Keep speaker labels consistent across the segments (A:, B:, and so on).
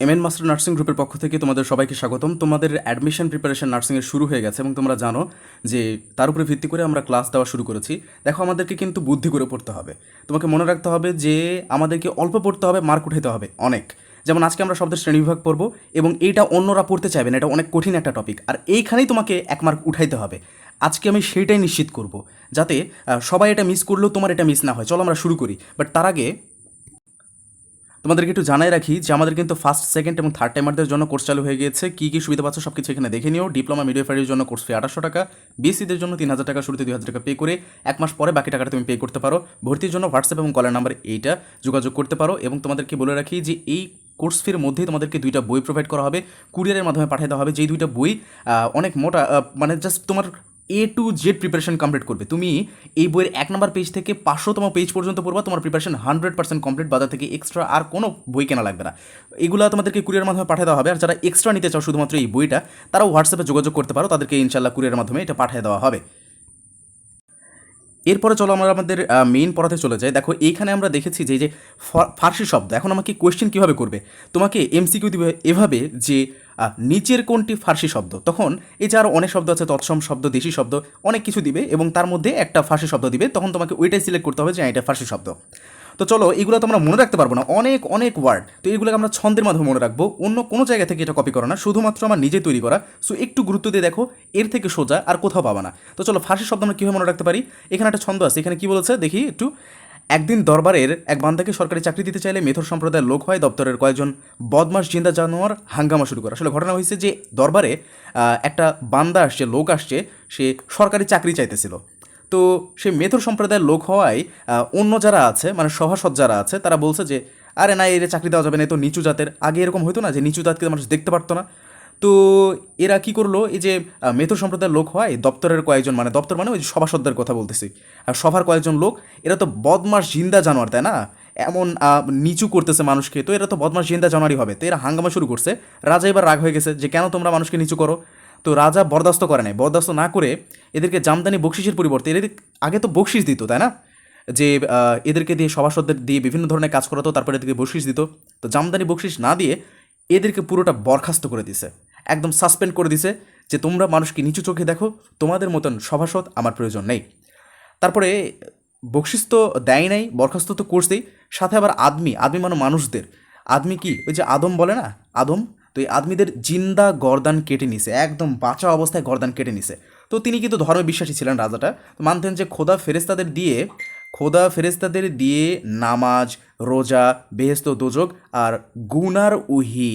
A: MN master nursing গ্রুপের পক্ষ থেকে তোমাদের সবাইকে স্বাগতম। তোমাদের অ্যাডমিশন প্রিপারেশন নার্সিংয়ের শুরু হয়ে গেছে এবং তোমরা জানো যে তার উপরে ভিত্তি করে আমরা ক্লাস দেওয়া শুরু করেছি। দেখো, আমাদেরকে কিন্তু বুদ্ধি করে পড়তে হবে। তোমাকে মনে রাখতে হবে যে আমাদেরকে অল্প পড়তে হবে মার্ক উঠাইতে হবে অনেক। যেমন আজকে আমরা শব্দের শ্রেণীবিভাগ পড়ব এবং এইটা অন্যরা পড়তে চাইবে না, এটা অনেক কঠিন একটা টপিক আর এইখানেই তোমাকে এক মার্ক উঠাইতে হবে। আজকে আমি সেইটাই নিশ্চিত করব। যাতে সবাই এটা মিস করলেও তোমার এটা মিস না হয়। চলো আমরা শুরু করি। বাট তার আগে তোমাদেরকে একটু জানাই রাখি যে আমাদের কিন্তু ফার্স্ট সেকেন্ড এবং থার্ড টাইমারদের জন্য কোর্স চালু হয়ে গিয়েছে। কী কী সুবিধা পাচ্ছ সব কিছু এখানে দেখে নিও। ডিপ্লোমা মিডিয়াফারির জন্য কোর্স ফি আঠাশশো টাকা বিএসসিদের জন্য তিন হাজার টাকা, শুরুতে দুই হাজার টাকা পে করে এক মাস পরে বাকি টাকাটা তুমি পে করতে পারো। ভর্তির জন্য হোয়াটসঅ্যাপ এবং কলের নাম্বার এইটা যোগাযোগ করতে পারো এবং তোমাদেরকে বলে রাখি যে এই কোর্স ফির মধ্যেই তোমাদেরকে দুইটা বই প্রোভাইড করা হবে। কুরিয়ারের মাধ্যমে পাঠিয়ে দেওয়া হবে। যেই দুইটা বই অনেক মোটা মানে জাস্ট তোমার A to Z preparation complete করবে। তুমি এই বইয়ের এক নম্বর পেজ থেকে পাঁচশোতম পেজ পর্যন্ত পড়বা, তোমার প্রিপারেশন হান্ড্রেড পার্সেন্ট কমপ্লিট বাজার থেকে এক্সট্রা আর কোনো বই কেনা লাগবে না। এগুলো তোমাদেরকে কুরিয়ার মাধ্যমে পাঠিয়ে দেওয়া হবে, আর যারা এক্সট্রা নিতে চাও শুধুমাত্র এই বইটা তারা হোয়াটসঅ্যাপে যোগাযোগ করতে পারো, তাদেরকে ইনশাল্লাহ কুরিয়ার মাধ্যমে এটা পাঠিয়ে দেওয়া হবে। এরপরে চলো আমরা আমাদের মেইন পড়াতে চলে যাই। দেখো এইখানে আমরা দেখেছি যে যে ফার্সি শব্দ এখন আমাকে কোয়েশ্চেন কীভাবে করবে? তোমাকে এমসিকিউ দিবে এভাবে যে নিচের কোনটি ফার্সি শব্দ? তখন এই যে আরও অনেক শব্দ আছে তৎসম শব্দ দেশি শব্দ অনেক কিছু দিবে এবং তার মধ্যে একটা ফার্সি শব্দ দিবে। তখন তোমাকে ওইটাই সিলেক্ট করতে হবে যে হ্যাঁ, এটা ফার্সি শব্দ। তো চলো, এগুলো তো আমরা মনে রাখতে পারব না। অনেক অনেক ওয়ার্ড তো এগুলোকে আমরা ছন্দের মাধ্যমে মনে রাখব। অন্য কোনো জায়গা থেকে এটা কপি করা না। শুধুমাত্র আমার নিজে তৈরি করা। সো একটু গুরুত্ব দিয়ে দেখো, এর থেকে সোজা আর কোথাও পাবা না। তো চলো, ফার্সি শব্দ আমরা কীভাবে মনে রাখতে পারি? এখানে একটা ছন্দ আছে। এখানে কি বলেছে? দেখি একটু। একদিন দরবারের এক বান্দাকে সরকারি চাকরি দিতে চাইলে মেথর সম্প্রদায়ের লোক হয় দপ্তরের কয়েকজন বদমাস জিন্দা জানোয়ার হাঙ্গামা শুরু করে। আসলে ঘটনা হয়েছে যে দরবারে একটা বান্দা আসছে, লোক আসছে, সে সরকারি চাকরি চাইতেছিল। তো সেই মেথর সম্প্রদায়ের লোক হওয়ায় অন্য যারা আছে মানে সভাসদ যারা আছে, তারা বলছে যে, আরে না, এর চাকরি দেওয়া যাবে না তো নিচু জাতের। আগে এরকম হতো না যে, নিচু জাতকে মানুষ দেখতে পারতো না। তো এরা কি করল, এই যে মেথর সম্প্রদায়ের লোক হয় দপ্তরের কয়েকজন মানে দপ্তর মানে ওই সভাসদদের কথা বলতেছি। আর সভার কয়েকজন লোক, এরা তো বদমাস জিন্দা জানোয়ার, তাই না? এমন নিচু করতেছে মানুষকে, তো এরা তো বদমাস জিন্দা জানোয়ারই হবে। তো এরা হাঙ্গামা শুরু করছে। রাজা এবার রাগ হয়ে গেছে যে, কেন তোমরা মানুষকে নিচু করো? তো রাজা বরদাস্ত করে নাই। বরদাস্ত না করে এদেরকে জামদানি বকশিসের পরিবর্তে, এদের আগে তো বকশিস দিত, তাই না? যে এদেরকে দিয়ে সভাসদদের দিয়ে বিভিন্ন ধরনের কাজ করাতো, তারপরে এদেরকে বকশিস দিত। তো জামদানি বকশিস না দিয়ে এদেরকে পুরোটা বরখাস্ত করে দিছে। একদম সাসপেন্ড করে দিছে যে, তোমরা মানুষকে নিচু চোখে দেখো, তোমাদের মতন সভাসদ আমার প্রয়োজন নেই। তারপরে বকশিস তো দেয় নাই, বরখাস্ত তো করছেই, সাথে আবার আদমি আদমি মানে মানুষদের। আদমি কি? ওই যে আদম বলে না? আদম? তো এই আদমিদের জিন্দা গর্দান কেটে নিছে, একদম বাঁচা অবস্থায় গর্দান কেটে নিছে। তো তিনি কিন্তু ধর্মে বিশ্বাসী ছিলেন রাজাটা। তো মানতেন যে খোদা ফেরেস্তাদের দিয়ে, খোদা ফেরেস্তাদের দিয়ে নামাজ, রোজা বেহেস্ত দোজক আর গুনার উহি,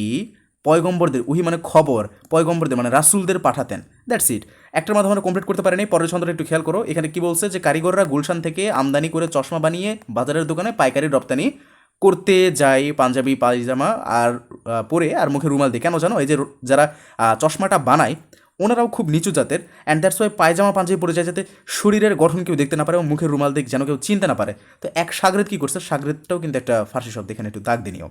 A: পয়গম্বরদের, উহি মানে খবর, পয়গম্বরদের মানে রাসুলদের পাঠাতেন। দ্যাটস ইট একটার মাধ্যমে আমরা কমপ্লিট করতে পারিনি, পরের ছন্দটা একটু খেয়াল করো। এখানে কি বলছে যে, কারিগররা গুলশান থেকে আমদানি করে চশমা বানিয়ে বাজারের দোকানে পাইকারি রপ্তানি করতে যায় পাঞ্জাবি, পায়জামা আর পরে আর মুখে রুমাল দিয়ে। কেন জানো? এই যে যারা চশমাটা বানায়, ওনারাও খুব নিচু জাতের অ্যান্ড দ্যাটস ওয়াই পায়জামা, পাঞ্জাবি পরে যায় যাতে শরীরের গঠন কেউ দেখতে না পারে এবং মুখের রুমাল দিক যেন কেউ চিনতে না পারে। তো এক সাগরেদ কী করছে? সাগরেদটাও কিন্তু একটা ফার্সি শব্দ, এখানে একটু দাগ দিনিও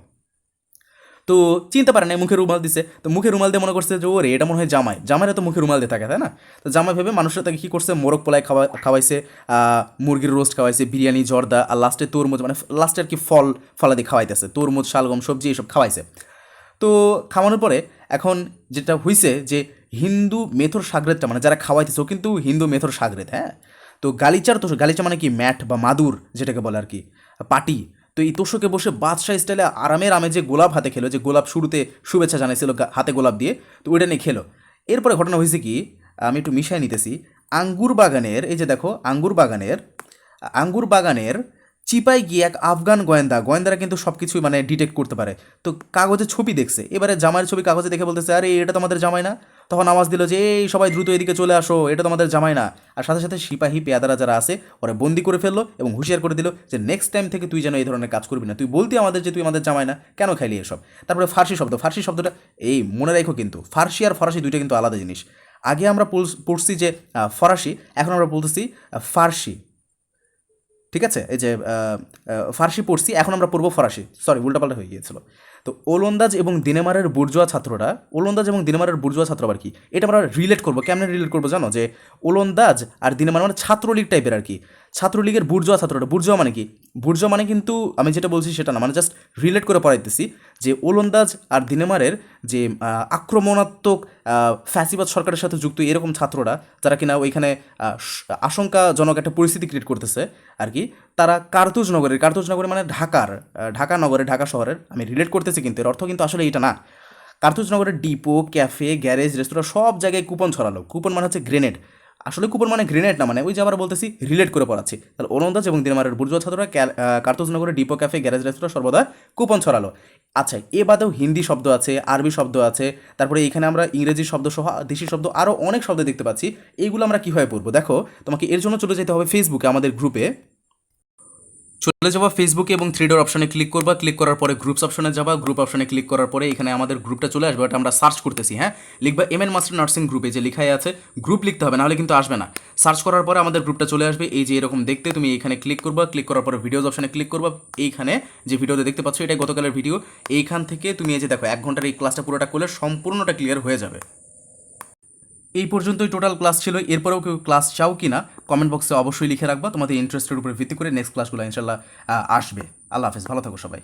A: তো চিনতে পারে না মুখে রুমাল দিছে। তো মুখে রুমাল দিয়ে মনে করছে যে, ওরে, এটা মনে হয় জামাই। জামাইরা তো মুখে রুমাল দিয়ে থাকে, তাই না? তো জামাই ভেবে মানুষরা তাকে কী করছে? মোরগ পোলায় খাওয়া, খাওয়াইছে মুরগির রোস্ট খাওয়াইছে, বিরিয়ানি, জর্দা, আর লাস্টে তরমুজ মানে লাস্টে আর কি ফল ফলাদি খাওয়াইতেছে। তরমুজ, শালগম, সবজি এসব খাওয়াইছে। তো খাওয়ানোর পরে এখন যেটা হইছে যে, হিন্দু মেথর সাগরেদটা মানে যারা খাওয়াইতেছে, ও কিন্তু হিন্দু মেথর সাগরেদ হ্যাঁ? তো গালিচার তো, গালিচা মানে কি? ম্যাট বা মাদুর, যেটাকে বলে আর কি। পাটি। তো এই তোষকে বসে বাদশাহ স্টাইলে আরামের আমে যে গোলাপ হাতে খেলো, যে গোলাপ শুরুতে শুভেচ্ছা জানাইছিল হাতে গোলাপ দিয়ে, তো ওইটা নিয়ে খেলো। এরপরে ঘটনা হয়েছে কি, আমি একটু মিশাই নিতেছি। আঙ্গুর বাগানের, এই যে দেখো, আঙ্গুর বাগানের আঙ্গুর বাগানের চিপাই গিয়ে এক আফগান গোয়েন্দা, গোয়েন্দারা কিন্তু সব কিছুই মানে ডিটেক্ট করতে পারে। তো কাগজে ছবি দেখছে। এবারে জামাইয়ের ছবি কাগজে দেখে বলতেছে, আরে, এটা তো আমাদের জামাই না? তখন আওয়াজ দিল যে, এই সবাই দ্রুত এদিকে চলে আসো, এটা তো আমাদের জামাই না। আর সাথে সাথে সিপাহী, পেয়াদারা যারা আছে, ওরা বন্দি করে ফেলল এবং হুঁশিয়ার করে দিল যে নেক্সট টাইম থেকে তুই যেন এই ধরনের কাজ করবি না। তুই বলতি আমাদের যে, তুই আমাদের জামাই না, কেন খাইলি এসব? তারপরে ফার্সি শব্দ, ফার্সি শব্দটা, এই মনে রাখো কিন্তু, ফার্সি আর ফরাসি দুইটা কিন্তু আলাদা জিনিস। আগে আমরা পড়- পড়ছি যে ফরাসি, এখন আমরা বলতেছি ফার্সি। ঠিক আছে? এই যে ফার্সি পড়ছি, এখন আমরা পড়ব ফরাসি। সরি উল্টাপাল্টা হয়ে গিয়েছিল। তো ওলন্দাজ এবং দিনেমারের বুর্জোয়া ছাত্ররা, ওলন্দাজ এবং দিনেমারের বুর্জোয়া ছাত্র আবার কি? এটা আমরা রিলেট করব। কেমন রিলেট করব জানো? যে ওলন্দাজ আর দিনেমার মানে ছাত্রলীগ টাইপের আর কি। ছাত্রলীগের বুর্জোয়া ছাত্ররা। বুর্জোয়া মানে কি? বুর্জোয়া মানে কিন্তু আমি যেটা বলছি সেটা না মানে জাস্ট রিলেট করে পড়াইতেছি যে ওলন্দাজ আর দিনেমারের যে আক্রমণাত্মক ফ্যাসিবাদ সরকারের সাথে যুক্ত এরকম ছাত্ররা, যারা কিনা ওইখানে আশঙ্কাজনক একটা পরিস্থিতি ক্রিয়েট করতেছে আর কি, তারা কার্তুজ নগরের, কার্তুজ নগরে মানে ঢাকার ঢাকা নগরে ঢাকা শহরের, আমি রিলেট করতেছি কিন্তু এর অর্থ কিন্তু আসলে এটা না। কার্তুজ নগরের ডিপো ক্যাফে গ্যারেজ রেস্তোরাঁ সব জায়গায় কুপন ছড়ালো। কুপন মানে হচ্ছে গ্রেনেড। আসলে কুপন মানে গ্রেনেড না মানে ওই যে আবার বলতেছি রিলেট করে পড়াচ্ছি। তাহলে ওলন্দাজ এবং দিনমারের বুর্জুয়া ছাত্ররা ক্যাল- আহ, কার্তুজ নগরের ডিপো ক্যাফে গ্যারেজ রেস্তোরাঁ সর্বদা কুপন ছড়ালো। আচ্ছা এ বাদেও হিন্দি শব্দ আছে আরবি শব্দ আছে তারপরে এখানে আমরা ইংরেজি শব্দ সহ দেশি শব্দ আরও অনেক শব্দ দেখতে পাচ্ছি। এইগুলো আমরা কীভাবে পড়ব? দেখো তোমাকে এর জন্য চলে যেতে হবে ফেসবুকে আমাদের গ্রুপে চলে যাবা ফেসবুকে এবং থ্রি ডোর অপশনে ক্লিক করবা। ক্লিক করার পরে গ্রুপস অপশনে যাবা। গ্রুপ অপশনে ক্লিক করার পরে এখানে আমাদের গ্রুপটা চলে আসবে আমরা সার্চ করতেছি হ্যাঁ? লিখবা এম এন মাস্টার নার্সিং গ্রুপে যে লেখাই আছে গ্রুপ লিখতে হবে, নাহলে কিন্তু আসবে না। সার্চ করার পরে আমাদের গ্রুপটা চলে আসবে, এই যে এরকম দেখতে, তুমি এখানে ক্লিক করবা। ক্লিক করার পরে ভিডিওজ অপশনে ক্লিক করবা। এইখানে যে ভিডিওতে দেখতে পাচ্ছ এটা গতকালের ভিডিও এইখান থেকে তুমি এই যে দেখো, এক ঘণ্টার এই ক্লাসটা পুরোটা করলে সম্পূর্ণটা ক্লিয়ার হয়ে যাবে। এই পর্যন্তই টোটাল ক্লাস ছিল। এরপরেও কেউ ক্লাস চাও কি না কমেন্ট বক্সে অবশ্যই লিখে রাখবা। তোমাদের ইন্টারেস্টের উপরে ভিত্তি করে নেক্সট ক্লাসগুলো ইনশাল্লাহ আসবে। আল্লাহ হাফেজ, ভালো থাকো সবাই।